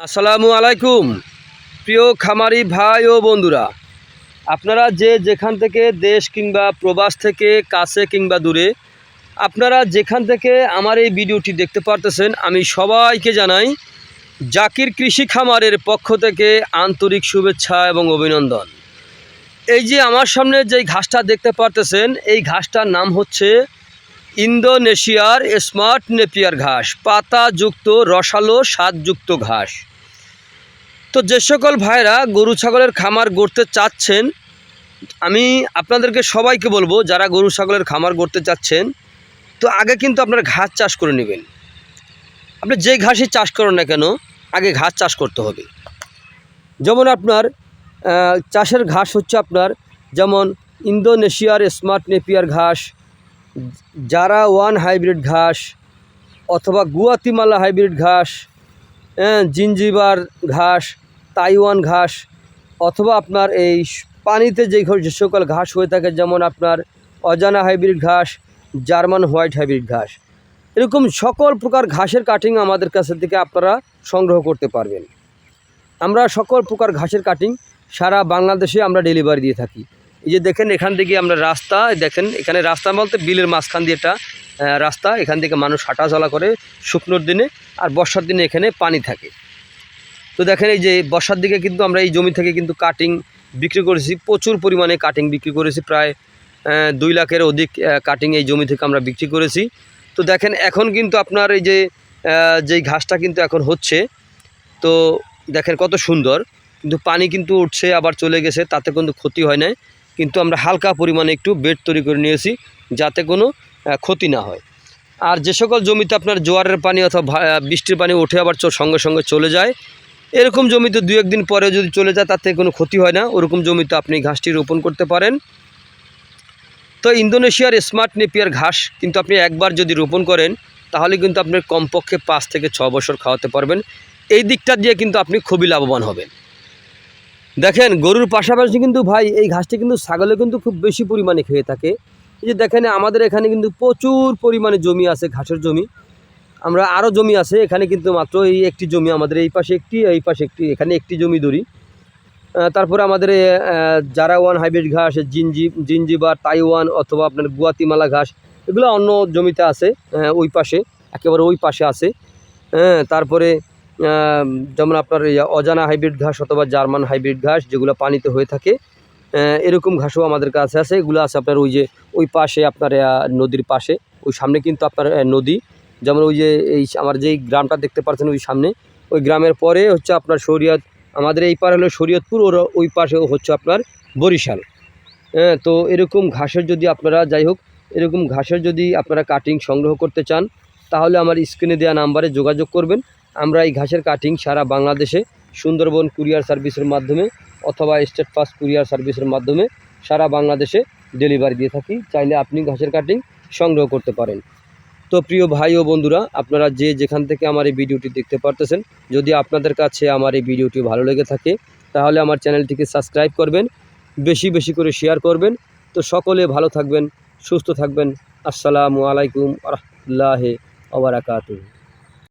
আসসালামু আলাইকুম। প্রিয় খামারি ভাই ও বন্ধুরা, আপনারা যে যেখান থেকে দেশ কিংবা প্রবাস থেকে কাছে কিংবা দূরে, আপনারা যেখান থেকে আমার এই ভিডিওটি দেখতে পারতেছেন, আমি সবাইকে জানাই জাকির কৃষি খামারের পক্ষ থেকে আন্তরিক শুভেচ্ছা এবং অভিনন্দন। এই যে আমার সামনে যেই ঘাসটা দেখতে পারতেছেন, এই ঘাসটার নাম হচ্ছে ইন্দোনেশিয়ার স্মার্ট নেপিয়ার ঘাস পাতাযুক্ত রসালো স্বাদযুক্ত ঘাস। তো যে সকল ভাইরা গরু ছাগলের খামার গড়তে চাচ্ছেন, আমি আপনাদেরকে সবাইকে বলব, যারা গরু ছাগলের খামার গড়তে চাচ্ছেন, তো আগে কিন্তু আপনার ঘাস চাষ করে নেবেন। আপনি যে ঘাসই চাষ করেন না কেন, আগে ঘাস চাষ করতে হবে। যেমন আপনার চাষের ঘাস হচ্ছে আপনার, যেমন ইন্দোনেশিয়ার স্মার্ট নেপিয়ার ঘাস যারা ওয়ান হাইব্রিড ঘাস অথবা গুয়াতিমালা হাইব্রিড ঘাস হ্যাঁ, জিঞ্জিবার ঘাস তাইওয়ান ঘাস অথবা আপনার এই পানিতে যে যে সকল ঘাস হয়ে থাকে যেমন আপনার অজানা হাইব্রিড ঘাস জার্মান হোয়াইট হাইব্রিড ঘাস এরকম সকল প্রকার ঘাসের কাটিং আমাদের কাছে থেকে আপনারা সংগ্রহ করতে পারবেন। আমরা সকল প্রকার ঘাসের কাটিং সারা বাংলাদেশে আমরা ডেলিভারি দিয়ে থাকি। এই যে দেখেন এখান থেকে আমরা রাস্তা দেখেন, এখানে রাস্তা বলতে বিলের মাঝখান দিয়ে একটা রাস্তা, এখান থেকে মানুষ হাঁটা চলা করে শুকনোর দিনে আর বর্ষার দিনে এখানে পানি থাকে। তো দেখেন এই যে বর্ষার দিকে কিন্তু আমরা এই জমি থেকে কিন্তু কাটিং বিক্রি করেছি, প্রচুর পরিমাণে কাটিং বিক্রি করেছি, প্রায় দুই লাখের অধিক কাটিং এই জমি থেকে আমরা বিক্রি করেছি। তো দেখেন এখন কিন্তু আপনার এই যে যেই ঘাসটা কিন্তু এখন হচ্ছে, তো দেখেন কত সুন্দর, কিন্তু পানি কিন্তু উঠছে, আবার চলে গেছে, তাতে কিন্তু ক্ষতি হয় না কিন্তু আমরা হালকা পরিমাণে একটু বেড তৈরি করে নিয়েছি যাতে কোনো ক্ষতি না হয়। আর যে সকল জমিতে আপনার জোয়ারের পানি অথবা বৃষ্টির পানি উঠে আবার সঙ্গে সঙ্গে চলে যায়, এরকম জমিতে দু, একদিন পরে যদি চলে যায় তাতে কোনো ক্ষতি হয় না, ওরকম জমিতে আপনি ঘাসটি রোপণ করতে পারেন। তো ইন্দোনেশিয়ার স্মার্ট নেপিয়ার ঘাস কিন্তু আপনি একবার যদি রোপণ করেন, তাহলে কিন্তু আপনার কমপক্ষে পাঁচ থেকে ছ বছর খাওয়াতে পারবেন। এই দিকটা দিয়ে কিন্তু আপনি খুবই লাভবান হবেন। দেখেন, গরুর পাশাপাশি কিন্তু ভাই এই ঘাসটি কিন্তু ছাগলে কিন্তু খুব বেশি পরিমাণে খেয়ে থাকে। এই যে দেখেন, আমাদের এখানে কিন্তু প্রচুর পরিমাণে জমি আছে, ঘাসের জমি। আমরা আরও জমি আছে, এখানে কিন্তু মাত্র এই একটি জমি, আমাদের এই পাশে একটি, এই পাশে একটি, এখানে একটি জমি ধরি। তারপরে আমাদের জারা ওয়ান হাইব্রিড ঘাস জিঞ্জি জিঞ্জিবার তাইওয়ান অথবা আপনার গুয়াতিমালা ঘাস, এগুলো অন্য জমিতে আছে ওই পাশে, একেবারে ওই পাশে আছে। হ্যাঁ তারপরে যেমন আপনার অজানা হাইব্রিড ঘাস অথবা জার্মান হাইব্রিড ঘাস যেগুলো পানিতে হয়ে থাকে এরকম ঘাসও আমাদের কাছে আছে। এগুলো আছে আপনার ওই যে, ওই পাশে আপনার নদীর পাশে, ওই সামনে কিন্তু আপনার নদী। যেমন ওই যে এই আমার যেই গ্রামটা দেখতে পাচ্ছেন ওই সামনে, ওই গ্রামের পরে হচ্ছে আপনার শরীয়ত, আমাদের এই পার হলো শরীয়তপুর, ওর ওই পাশে হচ্ছে আপনার বরিশাল। হ্যাঁ তো এরকম ঘাসের যদি আপনারা, যাই হোক, এরকম ঘাসের যদি আপনারা কাটিং সংগ্রহ করতে চান, তাহলে আমার স্ক্রিনে দেওয়া নাম্বারে যোগাযোগ করবেন। আমরা এই ঘাসের কাটিং সারা বাংলাদেশে সুন্দরবন কুরিয়ার সার্ভিসের মাধ্যমে অথবা স্টেট ফাস্ট কুরিয়ার সার্ভিসের মাধ্যমে সারা বাংলাদেশে ডেলিভারি দিয়ে থাকি। চাইলে আপনি ঘাসের কাটিং সংগ্রহ করতে পারেন। তো প্রিয় ভাই ও বন্ধুরা, আপনারা যে যেখান থেকে আমার এই ভিডিওটি দেখতে পারতেছেন, যদি আপনাদের কাছে আমার এই ভিডিওটি ভালো লেগে থাকে, তাহলে আমার চ্যানেলটিকে সাবস্ক্রাইব করবেন, বেশি বেশি করে শেয়ার করবেন। তো সকলে ভালো থাকবেন, সুস্থ থাকবেন। আসসালামু আলাইকুম রহমতুল্লাহ ওবরাকাতুহ